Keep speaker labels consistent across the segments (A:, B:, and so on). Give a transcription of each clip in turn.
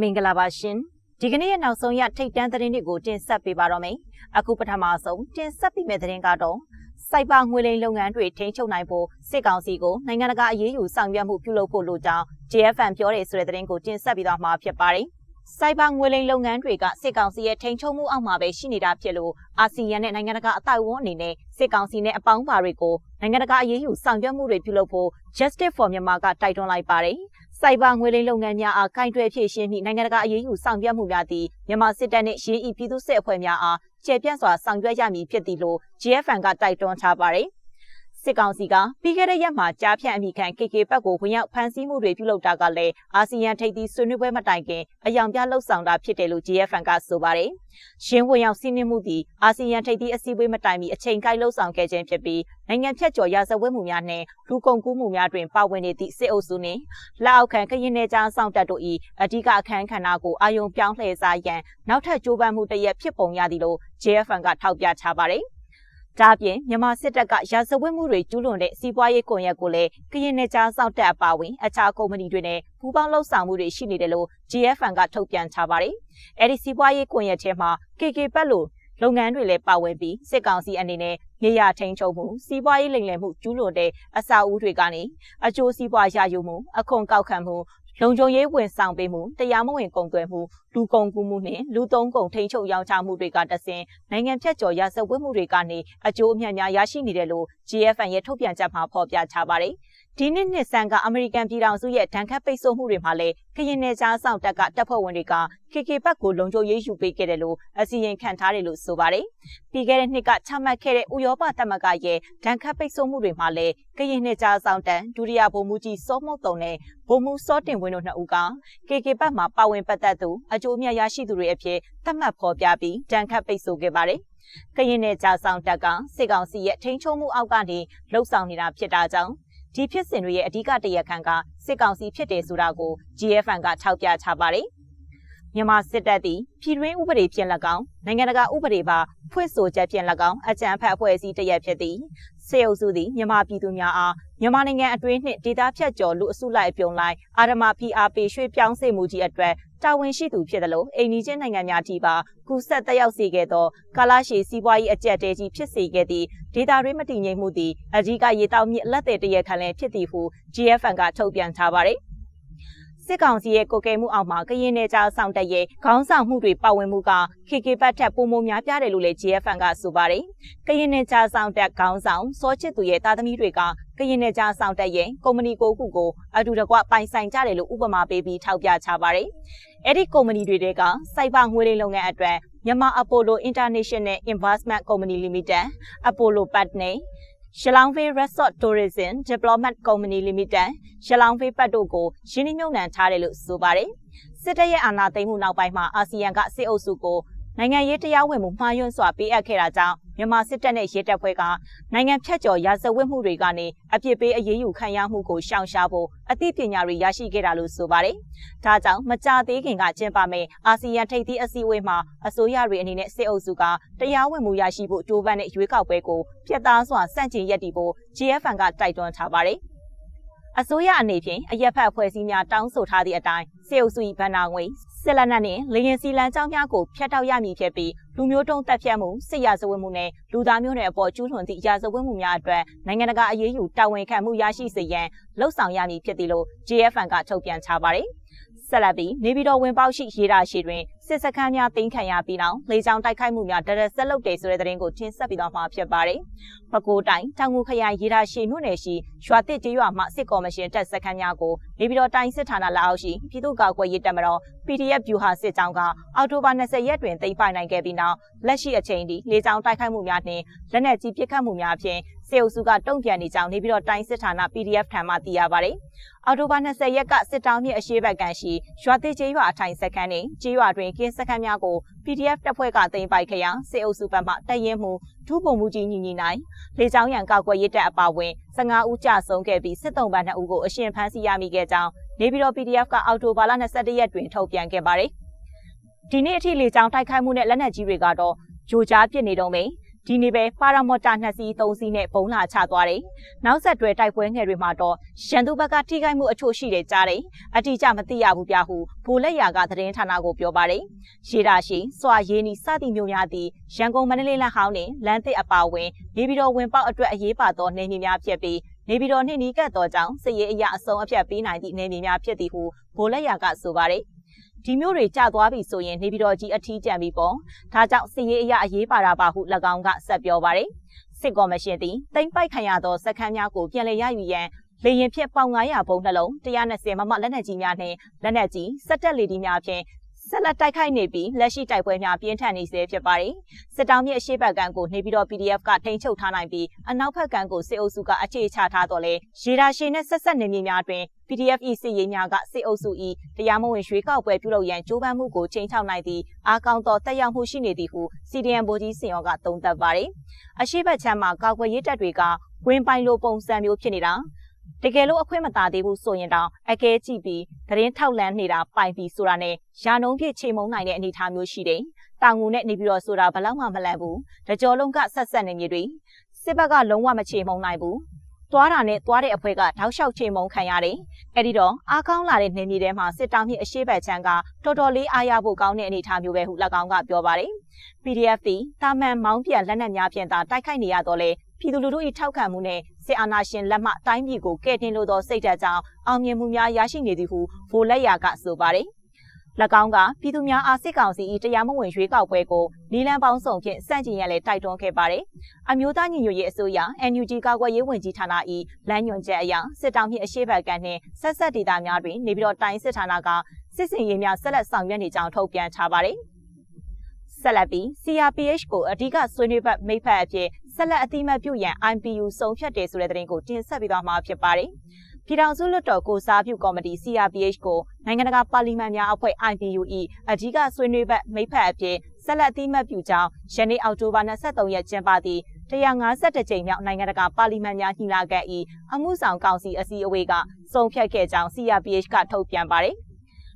A: မင်္ဂလာပါရှင်ဒီကနေ့ရဲ့နောက်ဆုံးရထိတ်တန်းသတင်းတွေကိုတင်ဆက်ပေးပါတော့မယ်အခုပထမဆုံးတင်ဆက်ပေးမယ့်သတင်းကတော့စိုက်ဘာငွေလိမ်လုပ်ငန်းတွေထိန်းချုပ်နိုင်ဖို့စစ်ကောင်စီကိုနိုင်ငံတကာအရေးယူဆောင်ရွက်မှုပြုလုပ်ဖို့လိုကြောင်း JFN ပြောတယ်ဆိုတဲ့သတင်းကိုတင်ဆက်ပြီးတော့မှာဖြစ်ပါတယ်စိုက်ဘာငွေလိမ်လုပ်ငန်းတွေကစစ်ကောင်စီရဲ့ထိန်းချုပ်မှုအောက်မှာပဲရှိနေတာဖြစ်လို့အာဆီယံနဲ့နိုင်ငံတကာအတိုင်းအဝန်အနေနဲ့စစ်ကောင်စီနဲ့အပေါင်းပါတွေကိုနိုင်ငံတကာအရေးယူဆောင်ရွက်မှုတွေပြုလုပ်ဖို့ Justice for Myanmar ကတိုက်တွန်းလိုက်ပါတယ်။ စိုက်ဘာငွေလိမ်လုပ်ငန်းများအားကင်တွယ်ဖြည့်ရှင်းပြီးနိုင်ငံတကာအရေးယူဆောင်ရွက်မှုများသည့်မြန်မာစစ်တပ်နှင့်ရင်းဤပြည်သူ့စစ်အဖွဲ့များအားကျေပြန့်စွာဆောင်ရွက်ရမည်ဖြစ်သည်လို့ GFN ကတိုက်တွန်းထားပါတယ်။ စစ်ကောင်စီကပြီးခဲ့တဲ့ရက်မှာကြားဖြန့်အမိခံ KK ဘက်ကိုဝင်ရောက်ဖမ်းဆီးမှုတွေပြုလုပ်တာကလည်းအာဆီယံထိပ်သီးဆွေးနွေးပွဲမတိုင်ခင်အယောင်ပြလှုပ်ဆောင်တာဖြစ်တယ်လို့ GFN ကဆိုပါတယ်။ရှင်းဝင်ရောက်စီးနင်းမှုသည်အာဆီယံထိပ်သီးအစည်းအဝေးမတိုင်မီအချိန်ကိုက်လှုပ်ဆောင်ခဲ့ခြင်းဖြစ်ပြီးနိုင်ငံဖြတ်ကျော်ရာဇဝတ်မှုများနှင့်လူကုန်ကူးမှုများတွင်ပါဝင်နေသည့်စစ်အုပ်စုနှင့်လက်အောက်ခံကရင်နယ်ကြားဆောင်တပ်တို့၏အ धिक အခမ်းခဏကိုအာယုံပြောင်းလှည့်စားရန်နောက်ထပ်ကြိုးပမ်းမှုတရက်ဖြစ်ပုံရသည်လို့ JFN ကထောက်ပြထားပါတယ်။ ဒါအပြင်မြန်မာစစ်တပ်ကရာဇဝတ်မှုတွေကျူးလွန်တဲ့စီးပွားရေးကွန်ရက်ကိုလည်းကရင်နယ်ကြားစောင့်တပ်အပါအဝင်အခြားကုမ္ပဏီတွေနဲ့ပူးပေါင်းလှုပ်ဆောင်မှုတွေရှိနေတယ်လို့ GFN ကထုတ်ပြန်ထားပါတယ်။အဲဒီစီးပွားရေးကွန်ရက်ထဲမှာ KK ပတ်လို့လုပ်ငန်းတွေလည်းပါဝင်ပြီးစစ်ကောင်စီအနေနဲ့မြေယာထိန်ချုပ်မှုစီးပွားရေးလိမ်လည်မှုကျူးလွန်တဲ့အစာအုပ်တွေကနေအကျိုးစီးပွားရယူမှုအခွန်ကောက်ခံမှု လုံခြုံရေးဝန်ဆောင်ပေးမှုတရားမဝင်ကုန်သွယ်မှုလူကုန်ကူးမှုနဲ့လူသုံးကုန်ထိန်းချုပ်ရောင်းချမှုတွေကတဆင်နိုင်ငံဖြတ်ကျော်ရစဝတ်မှုတွေကနေအကျိုးအမြတ်များရရှိနေတယ်လို့ GFN ရဲ့ထုတ်ပြန်ချက်မှာဖော်ပြထားပါတယ်။ ဒီနှစ်နှစ်ဆန်းကအမေရိကန်ပြည်ထောင်စုရဲ့ဒဏ်ခတ်ပိတ်ဆို့မှုတွေမှာလည်းကရင်နယ်ကြားဆောင်တပ်ကတပ်ဖွဲ့ဝင်တွေက KK ဘက်ကိုလုံခြုံရေးယူပေးခဲ့တယ်လို့အစီရင်ခံထားတယ်လို့ဆိုပါတယ်။ပြီးခဲ့တဲ့နှစ်ကချမှတ်ခဲ့တဲ့ဥရောပသမဂ္ဂရဲ့ဒဏ်ခတ်ပိတ်ဆို့မှုတွေမှာလည်းကရင်နယ်ကြားဆောင်တပ်ဒုတိယဗိုလ်မှူးကြီးစောမုတ်တုံနဲ့ဗိုလ်မှူးစောတင်ဝင်းတို့နှစ်ဦးက KK ဘက်မှာပါဝင်ပတ်သက်သူအကျိုးအမြတ်ရရှိသူတွေအဖြစ်သတ်မှတ်ဖော်ပြပြီးဒဏ်ခတ်ပိတ်ဆို့ခဲ့ပါတယ်။ကရင်နယ်ကြားဆောင်တပ်ကစစ်ကောင်စီရဲ့ထိန်းချုပ်မှုအောက်ကနေလှုပ်ဆောင်နေတာဖြစ်တာကြောင့် ဒီဖြစ်စဉ်တွေရဲ့အဓိကတရားခံကစစ်ကောင်စီဖြစ်တယ်ဆိုတာကို GFN ကထောက်ပြထားပါတယ်။မြန်မာစစ်တပ်သည်ပြည်တွင်းဥပဒေဖြင့်၎င်းနိုင်ငံတကာဥပဒေပါဖွင့်ဆိုချက်ဖြင့်၎င်းအကြံဖတ်အဖွဲ့အစည်းတရက်ဖြစ်သည်စေအုပ်စုသည်မြန်မာပြည်သူများအားမြန်မာနိုင်ငံအတွင်းနှင့်ဒေသဖြတ်ကျော်လူအစုလိုက်အပြုံလိုက်အာရမ PRP ရွှေ့ပြောင်းစေမှုကြီးအတွက် တာဝန်ရှိသူဖြစ်တယ်လို့အိန္ဒိချင်းနိုင်ငံများထိပါကူဆက်တက်ရောက်စေခဲ့သောကာလရှည်စီးပွားရေးအကြက်တဲကြီးဖြစ်စေခဲ့သည့်ဒေတာတွင်မတည်ငြိမ်မှုသည်အကြီးကရေတောက်မြစ်လက်သည်တရခံလည်းဖြစ်သည်ဟု GFN ကထုတ်ပြန်ထားပါတယ်စစ်ကောင်စီရဲ့ကိုကဲမှုအောက်မှာကရင်နယ်ကြားဆောင်တက်ရဲ့ခေါင်းဆောင်မှုတွေပါဝင်မှုက KK ဘတ်ထက်ပုံမများပြားတယ်လို့လည်း GFN ကဆိုပါတယ်။ကရင်နယ်ကြားဆောင်တက်ခေါင်းဆောင်စောချစ်သူရဲ့သားသမီးတွေကကရင်နယ်ကြားဆောင်တက်ရဲ့ကုမ္ပဏီကိုခုကိုအတူတကွပိုင်ဆိုင်ကြတယ်လို့ဥပမာပေးပြီးထောက်ပြချပါတယ်။ အဲ့ဒီကုမ္ပဏီတွေတွေကစိုက်ဘာငွေလိမ်လုပ်ငန်းအတွက်မြန်မာအပိုလို International Investment Company Limited, Apollo Partner ရှလောင်းဖေး Resort Tourism Development Company Limited ရှလောင်းဖေးပတ်တို့ကိုရင်းနှီးမြှုပ်နှံထားတယ်လို့ဆိုပါတယ်။စစ်တပ်ရဲ့အာဏာသိမ်းမှုနောက်ပိုင်းမှာအာဆီယံကစစ်အုပ်စုကို နိုင်ငံရေးတရားဝင်မှုမှားယွင်းစွာပေးအပ်ခဲ့တာကြောင့်မြန်မာစစ်တပ်နဲ့ရဲတပ်ဖွဲ့ကနိုင်ငံဖြတ်ကျော်ရာဇဝတ်မှုတွေကနေအပြစ်ပေးအရေးယူခံရမှုကိုရှောင်ရှားဖို့အသိပညာတွေရရှိခဲ့တာလို့ဆိုပါတယ်။ဒါကြောင့်မကြသေးခင်ကကျင်းပမယ့်အာဆီယံထိပ်သီးအစည်းအဝေးမှာအစိုးရတွေအနေနဲ့စစ်အုပ်စုကတရားဝင်မှုရရှိဖို့ကြိုးပမ်းတဲ့ရွေးကောက်ပွဲကိုဖျက်သားစွာစန့်ကျင်ရပ်တည်ဖို့ GFN ကတိုက်တွန်းထားပါတယ်။အစိုးရအနေဖြင့်အရက်ဖက်ဖွဲ့စည်းများတောင်းဆိုထားသည့်အတိုင်းစေအုပ်စု၏ဗန္နာငွေ စစ်လက်နက်နှင့်လေရင်စီလန်ကြောင်းများကိုဖျက်တောက်ရမည်ဖြစ်ပြီးလူမျိုးတုံးတပ်ဖြတ်မှုစစ်ရာဇဝတ်မှုနဲ့လူသားမျိုးနွယ်အပေါ်ကျူးလွန်သည့်ရာဇဝတ်မှုများအတွက်နိုင်ငံတကာအရေးယူတာဝန်ခံမှုရရှိစေရန်လှုံ့ဆော်ရမည်ဖြစ်သည်လို့ JFN ကထုတ်ပြန်ထားပါတယ်။ ဆက်လက်ပြီးနေပြည်တော်ဝင်ပေါက်ရှိရေးတာရှိတွင်စစ်စခန်းများတင်ခံရပြီးနောက်လေကြောင်းတိုက်ခိုက်မှုများတရက်ဆက်လုပ်တယ်ဆိုတဲ့သတင်းကိုတင်ဆက်ပြီးတော့မှာဖြစ်ပါတယ်။ပဲခူးတိုင်းတောင်ငူခရိုင်ရေးတာရှိမြို့နယ်ရှိရွာတစ်ကျေးရွာမှစစ်ကော်မရှင်တပ်စခန်းများကိုနေပြည်တော်တိုင်းစစ်ဌာနလက်အောက်ရှိပြည်သူ့ကာကွယ်ရေးတပ်မတော် PDF ဗျူဟာစစ်ကြောင်းကအောက်တိုဘာ20ရက်တွင်သိမ်းပိုက်နိုင်ခဲ့ပြီးနောက်လက်ရှိအချိန်ထိလေကြောင်းတိုက်ခိုက်မှုများနှင့်လက်နက်ကြီးပစ်ခတ်မှုများဖြင့် စေအုပ်စုကတုံ့ပြန်နေကြောင်းနေပြည်တော်တိုင်းစစ်ဌာန PDF ထံမှသိရပါတယ်။အော်တိုဘာ20ရက်ကစစ်တောင်းမြစ်အရှိဘက်ကန်ရှိရွာသေးကျေးရွာအထိုင်စခန်းနှင့်ကျေးရွာတွင်ကင်းစခန်းများကို PDF တပ်ဖွဲ့ကသိမ်းပိုက်ခဲ့ရာစေအုပ်စုဘက်မှတပ်ရင်းမှုဒုဗိုလ်မှူးကြီးညီညီနိုင်လေကြောင်းရန်ကောက်ွယ်ရစ်တပ်အပါအဝင်15ဦးကြဆုံးခဲ့ပြီးစစ်တုံးပန်း2ဦးကိုအရှင်ဖမ်းဆီးရမိခဲ့ကြောင်းနေပြည်တော် PDF ကအော်တိုဘာလ21ရက်တွင်ထုတ်ပြန်ခဲ့ပါတယ်။ဒီနေ့အထိလေကြောင်းတိုက်ခိုက်မှုနဲ့လက်နက်ကြီးတွေကတော့ဂျိုကြားပစ်နေတော့မယ်။ ဒီနေ့ပဲပါရာမော်တာနှစ်စီးသုံးစီးနဲ့ဘုံလာချသွားတယ်။နောက်ဆက်တွဲတိုက်ပွဲငယ်တွေမှာတော့ရန်သူဘက်ကထိခိုက်မှုအချို့ရှိတယ်ကြားတယ်။အတိအကျမသိရဘူးပြဟုဗိုလ်လက်ရာကသတင်းဌာနကိုပြောပါတယ်။ရေတာရှိစွာရင်းနီစသည့်မျိုးများသည့်ရန်ကုန်မန္တလေးလမ်းဟောင်းနှင့်လမ်းသစ်အပါအဝင်နေပြည်တော်ဝင်ပေါက်အတွက်အရေးပါသောနေမြေများဖြစ်ပြီးနေပြည်တော်နှင့်နီးကပ်သောကြောင့်စစ်ရေးအရာအဆုံးအဖြတ်ပေးနိုင်သည့်နေမြေများဖြစ်သည်ဟုဗိုလ်လက်ရာကဆိုပါတယ်။ ဒီမျိုးတွေကျသွားပြီဆိုရင်နေပြည်တော်ကြီးအထီးကျန်ပြီပေါ့ဒါကြောင့်စစ်ရေးအရာအရေးပါတာပါဟု၎င်းကဆက်ပြောပါတယ်စစ်ကော်မရှင်သည်တိမ့်ပိုက်ခံရသောစခန်းများကိုပြန်လည်ရယူရန်လေရင်ဖြင့်ပေါင်900ဘုံနှလုံး120မမလက်နက်ကြီးများနှင့်လက်နက်ကြီးစက်တက်လေဒီများဖြင့် ဆက်လက်တိုက်ခိုက်နေပြီးလက်ရှိတိုက်ပွဲများပြင်းထန်နေဆဲဖြစ်ပါတယ်။စစ်တောင်းမြစ်အရှိတ်ဘက်ကံကိုနေပြီးတော့ PDF ကထိန်းချုပ်ထားနိုင်ပြီးအနောက်ဘက်ကံကိုစစ်အုပ်စုကအခြေချထားတော့လေရေဒါရှည်နဲ့ဆက်ဆက်နေမြေများတွင် PDF ၏စစ်ရေးများကစစ်အုပ်စု၏တရားမဝင်ရွှေကောက်ပွဲပြုလုပ်ရန်ကြိုးပမ်းမှုကိုချိန်ချောက်နိုင်သည့်အားကောင်းသောတက်ရောက်မှုရှိနေသည်ဟု CDM ဗိုလ်ကြီးစင်ရောကသုံးသပ်ပါတယ်။အရှိတ်ဘက်ချမ်းမှာကာကွယ်ရေးတပ်တွေကဝင်ပိုင်လိုပုံစံမျိုးဖြစ်နေတာ တကယ်လို့အခွင့်မသာသေးဘူးဆိုရင်တောင်အကဲကြည့်ပြီးသတင်းထောက်လန်းနေတာပိုင်ပြီးဆိုတာနဲ့ရာနှုံးပြည့်ချိန်မုံနိုင်တဲ့အနေအထားမျိုးရှိတယ်။တောင်ငူနဲ့နေပြီးတော့ဆိုတာဘလောက်မှမလန့်ဘူး။တကြောလုံးကဆက်ဆက်နေမြေတွေစစ်ဘက်ကလုံးဝမချိန်မုံနိုင်ဘူး။သွားတာနဲ့သွားတဲ့အဖွဲကတောက်လျှောက်ချိန်မုံခံရတယ်။အဲ့ဒီတော့အားကောင်းလာတဲ့နေမြေထဲမှာစစ်တောင်းမြစ်အရှိတ်ဘက်ချမ်းကတော်တော်လေးအားရဖို့ကောင်းတဲ့အနေအထားမျိုးပဲဟု၎င်းကပြောပါတယ်။ PDF သည်တာမန်မောင်းပြန်လက်နက်များဖြင့်သာတိုက်ခိုက်နေရတော့လေပြည်သူလူထု၏ထောက်ခံမှုနဲ့ စစ်အာဏာရှင်လက်မှတိုင်းပြည်ကိုကဲ့တင်လို့သောစိတ်ဓာတ်ကြောင့်အောင်မြင်မှုများရရှိနေသည်ဟုဗိုလ်လက်ရာကဆိုပါတယ်။၎င်းကပြည်သူများအားစစ်ကောင်စီ၏တရားမဝင်ရွေးကောက်ပွဲကိုနီလန်ပေါင်းစုံဖြင့်စန့်ကျင်ရန်လည်းတိုက်တွန်းခဲ့ပါတယ်။အမျိုးသားညီညွတ်ရေးအစိုးရ NUG ကာကွယ်ရေးဝန်ကြီးဌာန၏လမ်းညွှန်ချက်အရစစ်တောင်းဖြင့်အရှိတ်ဘက်ကန်နှင့်ဆက်ဆက်ဒေသများတွင်နေပြည်တော်တိုင်းစစ်ဌာနကစစ်စင်ရေးများဆက်လက်ဆောင်ရွက်နေကြောင်းထုတ်ပြန်ထားပါတယ်။ဆက်လက်ပြီး CRPH ကိုအဓိကဆွေးနွေးဘက်မိဖက်အဖြစ် ဆက်လက်အတိမတ်ပြုရန် IPU စုံဖြတ်တယ်ဆိုတဲ့သတင်းကိုတင်ဆက်ပေးသွားမှာဖြစ်ပါတယ်။ပြည်ထောင်စုလွှတ်တော်ကိုစားပြုကော်မတီ CRPH ကိုနိုင်ငံတကာပါလီမန်များအဖွဲ့ IPU ၏အဓိကဆွေးနွေးဘက်မိဖက်အဖြစ်ဆက်လက်အတိမတ်ပြုကြောင်းယနေ့အောက်တိုဘာ23ရက်ကျင်းပသည့်152ကြိမ်မြောက်နိုင်ငံတကာပါလီမန်များညီလာခံ၏အမှုဆောင်ကောင်စီအစည်းအဝေးကစုံဖြတ်ခဲ့ကြောင်း CRPH ကထုတ်ပြန်ပါတယ်။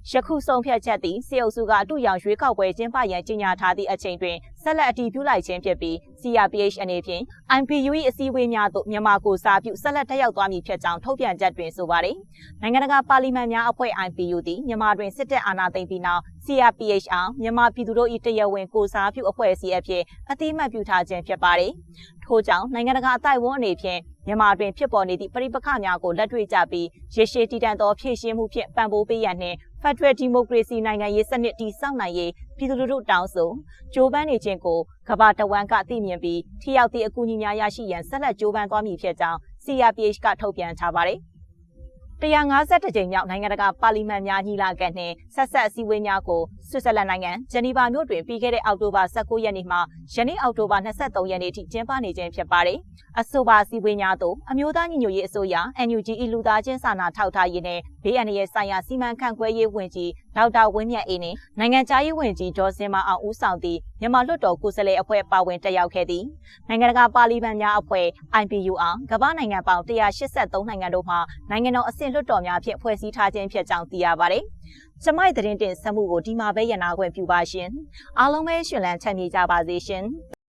A: ယခုဆုံးဖြတ်ချက်သည်စေအုပ်စုကအတူရောင်ရွေးကောက်ပွဲကျင်းပရန်ကြေညာထားသည့်အချိန်တွင်ဆက်လက်အတည်ပြုလိုက်ခြင်းဖြစ်ပြီး CRPH အနေဖြင့် IPU ၏အစည်းအဝေးများသို့မြန်မာကိုစားပြုဆက်လက်တက်ရောက်သွားမည်ဖြစ်ကြောင်းထုတ်ပြန်ချက်တွင်ဆိုပါတယ်။နိုင်ငံတကာပါလီမန်များအဖွဲ့ IPU သည်မြန်မာတွင်စစ်တပ်အာဏာသိမ်းပြီးနောက် CRPH အားမြန်မာပြည်သူတို့၏တရားဝင်ကိုစားပြုအဖွဲ့အစည်းအဖြစ်အတိအမှတ်ပြုထားခြင်းဖြစ်ပါတယ်။ထို့ကြောင့်နိုင်ငံတကာအတိုင်းအဝန်အနေဖြင့်မြန်မာတွင်ဖြစ်ပေါ်နေသည့်ပြည်ပခများကိုလက်တွေ့ကြပြီးရေရှည်တည်တံ့သောဖြည့်ရှင်းမှုဖြင့်ပံ့ပိုးပေးရန်နှင့် ဖက်ဒရယ်ဒီမိုကရေစီနိုင်ငံရေးစနစ်တည်ဆောက်နိုင်ရေးပြည်သူလူထုတောင်းဆိုကြိုးပမ်းနေခြင်းကိုကမ္ဘာတဝန်းကသိမြင်ပြီးထိရောက်သည့်အကူအညီများရရှိရန်ဆက်လက်ကြိုးပမ်းသွားမည်ဖြစ်ကြောင်း CRPH ကထုတ်ပြန်ထားပါတယ် 152ကြိမ်မြောက်နိုင်ငံတကာပါလီမန်များညီလာခံနှင့်ဆက်ဆက်အစည်းအဝေးများကိုဆွစ်ဇာလန်နိုင်ငံဂျနီဗာမြို့တွင်ပြီးခဲ့တဲ့အောက်တိုဘာ19ရက်နေ့မှယနေ့အောက်တိုဘာ23ရက်နေ့ထိကျင်းပနေခြင်းဖြစ်ပါတယ်။အဆိုပါအစည်းအဝေးများသို့အမျိုးသားညီညွတ်ရေးအစိုးရ NUG ၏လူသားချင်းစာနာထောက်ထားရေးနှင့်ဘေးအန္တရာယ်ဆိုင်ရာစီမံခန့်ခွဲရေးဝန်ကြီးဒေါက်တာဝင်းမြတ်အေးနှင့်နိုင်ငံခြားရေးဝန်ကြီးဒေါ်စင်မအောင်ဦးဆောင်သည့်မြန်မာလွှတ်တော်ကိုယ်စားလှယ်အဖွဲ့ပါဝင်တက်ရောက်ခဲ့သည်။နိုင်ငံတကာပါလီမန်များအဖွဲ့ IPU အားကမ္ဘာနိုင်ငံပေါင်း183နိုင်ငံတို့မှနိုင်ငံတော်အဆင့်လွှတ်တော်များဖြင့်ဖွဲ့စည်းထားခြင်းဖြစ်ကြောင်းသိရပါတယ်။ကျမိုက်သတင်းတင်ဆက်မှုကိုဒီမှာပဲရနာခွင့်ပြုပါရှင်။အားလုံးပဲရှင်လန်းချမ်းမြေကြပါစေရှင်။